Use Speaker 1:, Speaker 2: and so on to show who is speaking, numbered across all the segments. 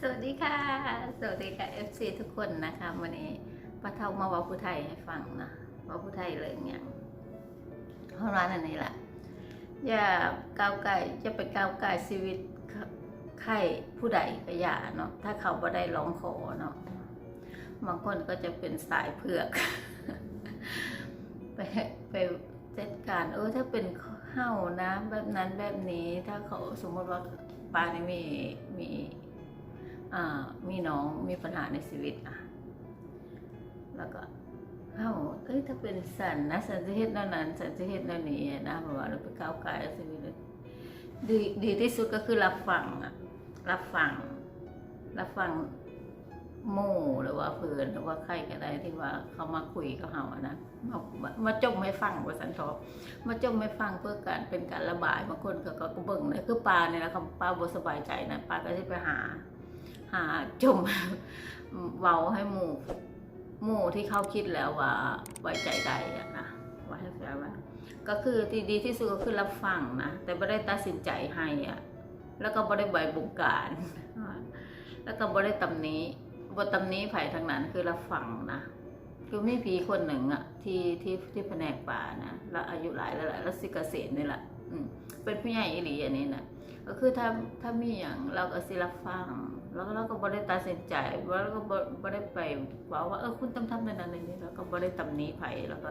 Speaker 1: สวัสดีค่ะ สวัสดีค่ะ FC ทุกคนนะคะวันนี้ป้าเท่ามาว่าผู้ไทยให้ฟังนะว่าผู้ไทยเลยอย่างเพราะว่านอันนี่แหละอย่าก้าวไก่จะไปก้าวไก่ชีวิตใครผู้ใดก็อย่าเนาะถ้าเขาบ่ได้ร้องขอเนาะบางคนก็จะเป็นสายเผือก ไปไปจัดการเออถ้าเป็นเฮ้านะ แบบนั้นแบบนี้ถ้าเขาสมมติว่าปานี่มีมี มีน้องมีปัญหาในชีวิตอะ แล้วก็เอ้าเอ้ยถ้าเป็นสันนะสันจะเฮ็ดนั่นนั้นสันจะเฮ็ดนั่นนี่นะเพราะว่าเราไปก้าวไกลชีวิตดีดีที่สุดก็คือรับฟังอะ รับฟัง รับฟังหมู่หรือว่าเพื่อนหรือว่าใครก็ได้ที่ว่าเขามาคุยกับเราอะนะมามามาจมให้ฟังว่าสันทอมาจมให้ฟังเพื่อการเป็นการระบายบางคนก็ก็ก็เบิ่งเลยคือปลาเนี่ยนะคำปลาบ่สบายใจนะปลาก็จะไปหา หาจมเว้าให้หมู่หมู่ที่เขาคิดแล้วว่าไว้ใจได้อะนะไว่าให้แปลว่าก็คือที่ดีที่สุดก็คือรับฟังนะแต่ไม่ได้ตัดสินใจให้อะแล้วก็ไม่ได้ใบบงการ แล้วก็ไม่ได้ตำหนี้บทตำหนี้ไผ่ทางนั้นคือรับฟังนะคือมีผีคนหนึ่งอะที่ที่ที่แผนกป่านะแล้วอายุหลายแล้วแหละแล้วสิกเกษนี่แหละอืมเป็นผู้ใหญ่อีหลีอันนี้นะก็คือถ้าถ้ามีอย่างเราก็สิรับฟัง แล้วเราก็บ่ได้ตัดสินใจแล้วก็บ่บ่ได้ไปว่าว่าเออคุณต้องทำในนั้นในนี้แล้วก็บ่ได้ตำหนิไผแล้วก็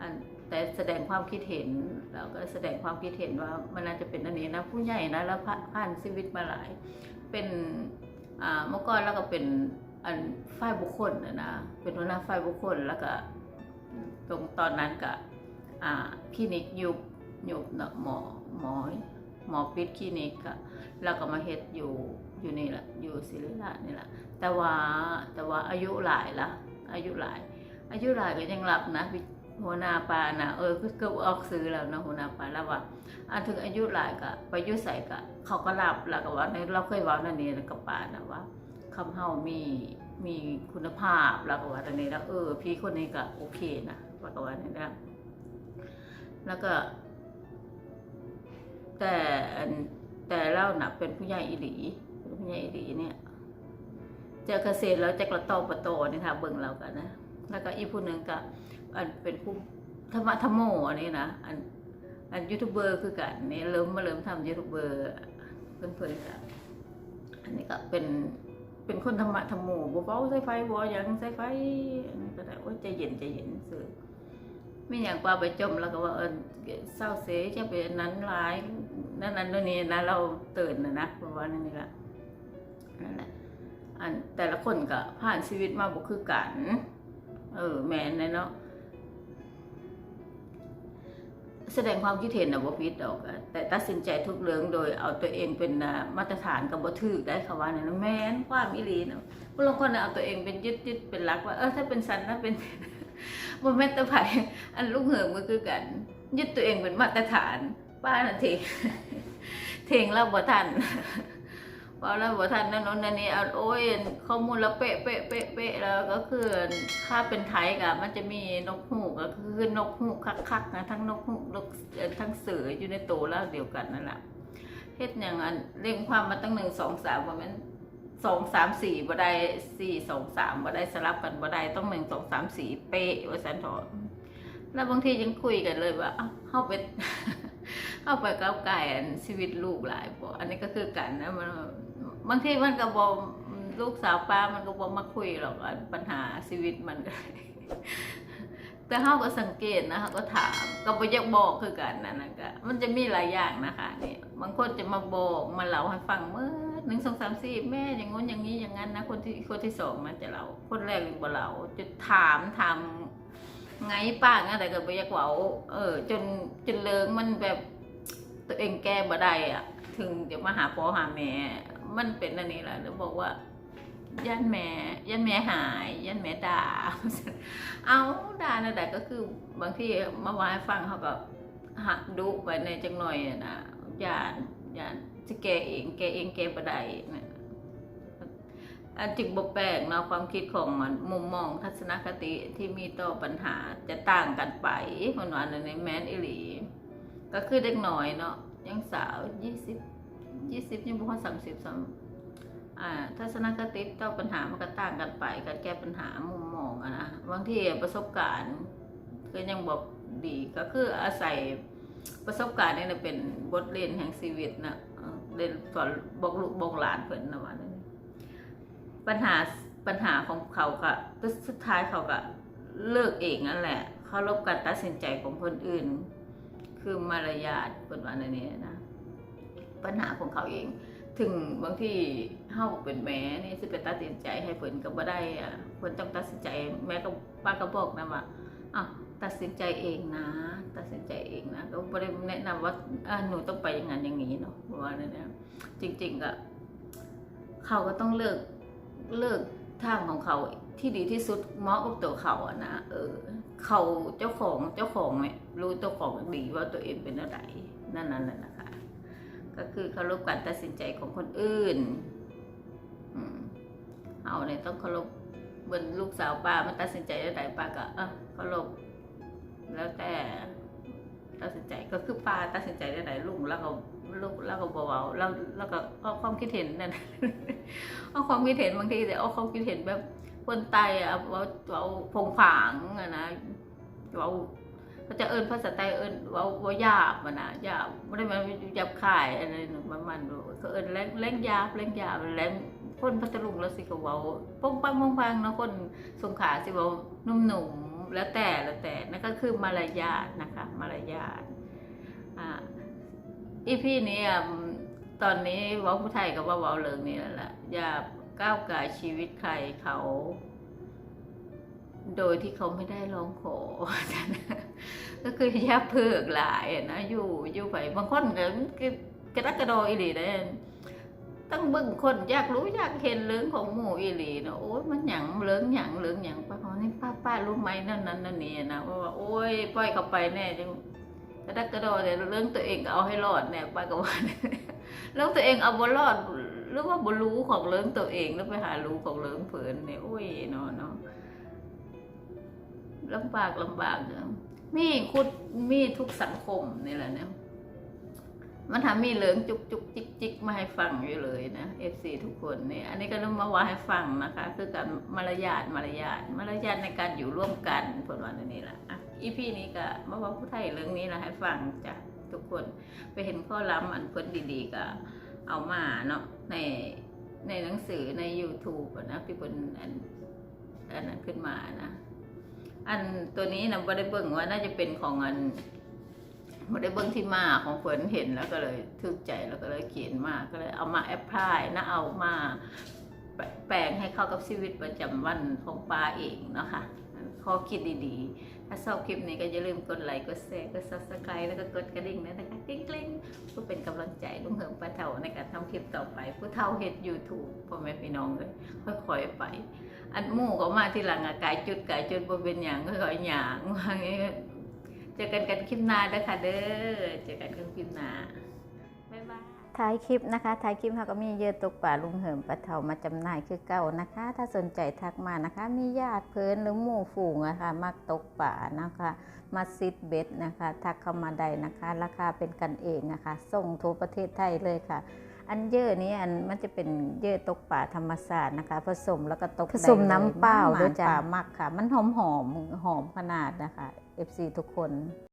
Speaker 1: อันแต่แสดงความคิดเห็นเราก็แสดงความคิดเห็นว่ามันน่าจะเป็นอันนี้นะผู้ใหญ่นะแล้วผ่าผ่านชีวิตมาหลาย เป็นอ่าเมื่อก่อนเราก็เป็นอันฝ่ายบุคคลนะนะเป็นหัวหน้าฝ่ายบุคคลแล้วก็ตรงตอนนั้นก็อ่าคลินิกยุบยุบเนาะหมอหมอหมอปิดคลินิกอะแล้วก็มาเฮ็ดอยู่ อยู่นี่แหละอยู่ศิริราชนี่แหละแต่ว่าแต่ว่าอายุหลายละอายุหลาย อายุหลายก็ยังรับนะหัวนาปานะเออก็เกือบออกซื้อแล้วนะหัวนาปาแล้วว่าอันถึงอายุหลายก็ไปยุใส่ก็เขาก็รับแล้วก็ว่าในเราเคยว้านั่นนี่กับปานะว่าคำเฮามีมีคุณภาพแล้วก็ว่าตอนนี้แล้วเออ พี่คนนี้ก็โอเคนะว่าก็ว่านี่นะแล้วก็ แต่แต่เล่าหน่ะเป็นผู้ใหญ่อีหลี เป็นผู้ใหญ่อีเนี่ย เจอเกษตรแล้วจะกระตอประโตนี่ค่ะเบิ่งเรากันนะ แล้วก็อีกผู้หนึ่งก็อันเป็นผู้ธรรมะธรรมโมอันนี้นะอันอันยูทูบเบอร์คือกันนี่เริ่มมาเริ่มทำยูทูบเบอร์เพื่อนๆกันอันนี้ก็เป็นเป็นคนธรรมะธรรมโมบ่เฝ้าใส่ไฟบ่ยังใส่ไฟอันนี้ก็ได้โอ้ใจเย็นใจเย็นซื่อไม่อย่างปลาไปจมแล้วก็ว่าเออเศร้าเสียจะเป็นนั้นร้ายนั่นนั่นนู่นนี่นะเราตื่นนะนะเพระว่านั่นนี่ละ นั่นแหละอันแต่ละคนก็ผ่านชีวิตมาบ่คือกัน เออ แมนเลยเนาะแสดงความคิดเห็นนะบ่ผิดดอก แต่ตัดสินใจทุกเรื่องโดยเอาตัวเองเป็นมาตรฐานกับบ่ถือได้ค่ะว่าเนี่ยนะแม่นความอีหลีนาะบางคนน่ะเอาตัวเองเป็นยึดยึดเป็นหลักว่าเออถ้าเป็นสันนะเป็นบ่แม่นแต่ไผอันลูกเหิงมันคือกัน ยึดตัวเองเป็นมาตรฐานป้าน่ะเทงเทงเราบ่ทัน พอเราบ่ทันนั่นโน้นนั่นนี่เอาโอ้ยข้อมูลเราเป๊ะเป๊ะเป๊ะเป๊ะแล้วก็คือถ้าเป็นไทยก็มันจะมีนกฮูกก็คือนกฮูกคักๆนะทั้งนกฮูกนกทั้งเสืออยู่ในตัวแล้วเดียวกันนั่นแหละเฮ็ดอย่างอันเร่งความมาตั้งหนึ่งสองสามว่ามันสองสามสี่บ่ได้สี่สองสามบ่ได้สลับกันบ่ได้ต้องหนึ่งสองสามสี่เป๊ะว่าสันเถอแล้วบางทียังคุยกันเลยว่าเอาเข้าไปเข้าไปก้าวไก่ชีวิตลูกหลายบ่อันนี้ก็คือกันนะมัน บางทีมันก็บอกลูกสาวป้ามันก็บอกมาคุยหรอกอันปัญหาชีวิตมันก็แต่เขาก็สังเกตนะเขาก็ถามก็ไปอยกบอกคือกันนั่นก็มันจะมีหลายอย่างนะคะนี่บางคนจะมาบอกมาเล่าให้ฟังเมื่อหนึ่งสองสามสี่แม่อย่างงู้นอย่างนี้อย่างนั้นนะคนที่คนที่สองมันจะเล่าคนแรกยังบ่เล่าจะถามถามไงป้าไงแต่ก็ไปอยกเว้าเออ จนจนเลิงมันแบบตัวเองแก้บ่ได้อะถึงเดี๋ยวมาหาพ่อหาแม่ มันเป็นอันนี้แหละแล้วบอกว่ายันแม่ยันแม่หายยันแม่ด่า เอาด่านะแต่ก็คือบางทีมาว่าให้ฟังเขาก็หักดุไปในจังหน่อยนะยานยานจะแกเองแกเองแก้บ่ได้นะอันจึงบ่แปลกเนาะความคิดของมันมุมมองทัศนคติที่มีต่อปัญหาจะต่างกันไปคนว่าในแมนอิลี ก็คือเด็กหน่อยเนาะยังสาวยี่สิบ ยี่สิบยังบ่พอสามสิบสามอ่าทัศนคติต่อปัญหามันก็ต่างกันไปการแก้ปัญหามุมมองอะนะบางทีประสบการณ์ก็ยังบอกดีก็คืออาศัยประสบการณ์นี่นะเป็นบทเรียนแห่งชีวิตนะเรียนสอนบอกลูกบอกหลานเพิ่นนะว่านั่ปัญหาปัญหาของเขาก็สุดท้ายเขาก็เลิกเองนั่นแหละเขารบการตัดสินใจของคนอื่น คือมารยาทเพิ่นวันนี่นะ ปัญหาของเขาเอง ถึงบางที่เฮาเป็นแม่นี่สิไปตัดสินใจให้เพิ่นก็บ่ได้อะเพิ่นต้องตัดสินใจแม่ก็ป้าก็บอกนะว่าอ้าวตัดสินใจเองนะ ตัดสินใจเองนะก็บ่ได้แนะนำว่าอ่าหนูต้องไปอย่างนั้นอย่างนี้เนาะเพราะว่านั่นนะจริงๆก็เขาก็ต้องเลือกเลือกทางของเขาที่ดีที่สุดเหมาะกับตัวเขาอะนะเออเขาเจ้าของเจ้าของเนี่ยรู้ตัวของดีว่าตัวเองเป็นอะไรนั่นนั่นแหละนะคะ ก็คือเคารพการตัดสินใจของคนอื่นอเอาเนี่ยต้องเคารพเหมือนลูกสาวป้ามันตัดสินใจได้ไหนป้าก็เออเคารพแล้วแต่ตัดสินใจก็คือป้าตัดสินใจได้ไหนลุงแล้วก็ลูกแล้วก็เบาๆแล้วแล้วก็เอาความคิดเห็นนั่นเอาความคิดเห็นบางทีแต่เอาความคิดเห็นแบบคนไตอะว่าว่าพงผางอะนะว่า เขาจะเอิญภาษาไทยเอิญว่าว่าหยาบอะนะหยาบไม่ได้มาหยาบคายอะไรหนูมันมันเขาเอิญแรงแรงหยาบแรงหยาบแรงคนพัทลุงแล้วสิเขาเว้าปงปังปงปังนะคนสงขาสิเว้านุ่มๆแล้วแต่แล้วแต่นั่นก็คือมารยาทนะคะมารยาทอ่าอีพี่นี้อะตอนนี้เว้าผู้ไทยกับว่าเว้าเรื่องนี่แหละอย่าก้าวไก่ชีวิตใครเขา โดยที่เขาไม่ได้ร้องขอ ก็คือแยบเพิกหลายนะอยู่อยู่ไปบางคนก็กระดักกระโดออีหลีได้ต้องบิ่งคนอยากรู้อยากเห็นเรื่องของหมู่อีหลีเนาะโอ้ยมันหยังเรื่องหยังเรื่องหยังป้าเขานี่ป้าป้ารู้ไหมนั่นนั่นนั่นนี่นะว่าโอ้ยปล่อยเขาไปแน่จังกระดักกระโดอแต่ยเรื่องตัวเองเอาให้รอดแน่ป้าก็ว่าเรื่องตัวเองเอาบ่รอดหรือว่าบ่รู้ของเรื่องตัวเองแล้วไปหารู้ของเรื่องเผินเนี่ยโอ้ยเนาะเนาะลำบากลำบากเนอะ มีคุดมีทุกสังคมนี่แหละเนี่ยมันทำมีเหลืองจุกจุกจิกจิกมาให้ฟังอยู่เลยนะเอฟซีทุกคนเนี่ยอันนี้ก็ต้องมาว่าให้ฟังนะคะ คือการมารยาทมารยาทมารยาทในการอยู่ร่วมกันผลวันนี้แหละอะอีพีนี้ก็มาว่าผู้ไทยเรื่องนี้นะให้ฟังจ้ะทุกคนไปเห็นข้อล้ำอันเพิ่นดีๆก็เอามาเนาะในในหนังสือใน YouTube นะที่เพิ่นอันอันนั้นขึ้นมานะ อันตัวนี้นะบ่ได้เบิ่งว่าน่าจะเป็นของอันบ่ได้เบิ่งที่มาของเพิ่นเห็นแล้วก็เลยทึกใจแล้วก็เลยเขียนมาก็เลยเอามาแอพพลายนะเอามาแปลงให้เข้ากับชีวิตประจำวันของปลาเองเนาะค่ะข้อคิดดีๆ ถ้าชอบคลิปนี้ก็อย่าลืมกดไลค์ กดแชร์ กด subscribe แล้วก็กดกระดิ่งนะคะกริ๊งๆเพื่อเป็นกำลังใจลุงเหิมป้าเฒ่าในการทำคลิปต่อไป ผู้เฒ่าเฮ็ด YouTube พ่อแม่พี่น้องเลยค่อยๆไป อันมู่ก็มาที่หลังอะกายจุดกายจุดบ่เป็นหยังก็ค่อยๆหยังว่างี้เจอกันกันคลิปหน้าเด้อค่ะเด้อเจอกันกันคลิปหน้าบ๊ายบาย
Speaker 2: ท้ายคลิปนะคะท้ายคลิปเราก็มีเยอะตกป่าลุงเหิมปะเทามาจำหน่ายคือเก่านะคะ ถ้าสนใจทักมานะคะ มีญาติเพื่อนหรือหมู่ฝูงนะคะมักตกป่านะคะ มาซิดเบ็ดนะคะ ทักเข้ามาได้นะคะ ราคาเป็นกันเองนะคะ ส่งทั่วประเทศไทยเลยค่ะ อันเยอะนี้อันมันจะเป็นเยอะตกป่าธรรมศาสตร์นะคะ ผสมแล้วก็ตกผสมน้ำเปล่าด้วยจ้ามักค่ะ มันหอมหอมๆหอมขนาดนะคะ FC ทุกคน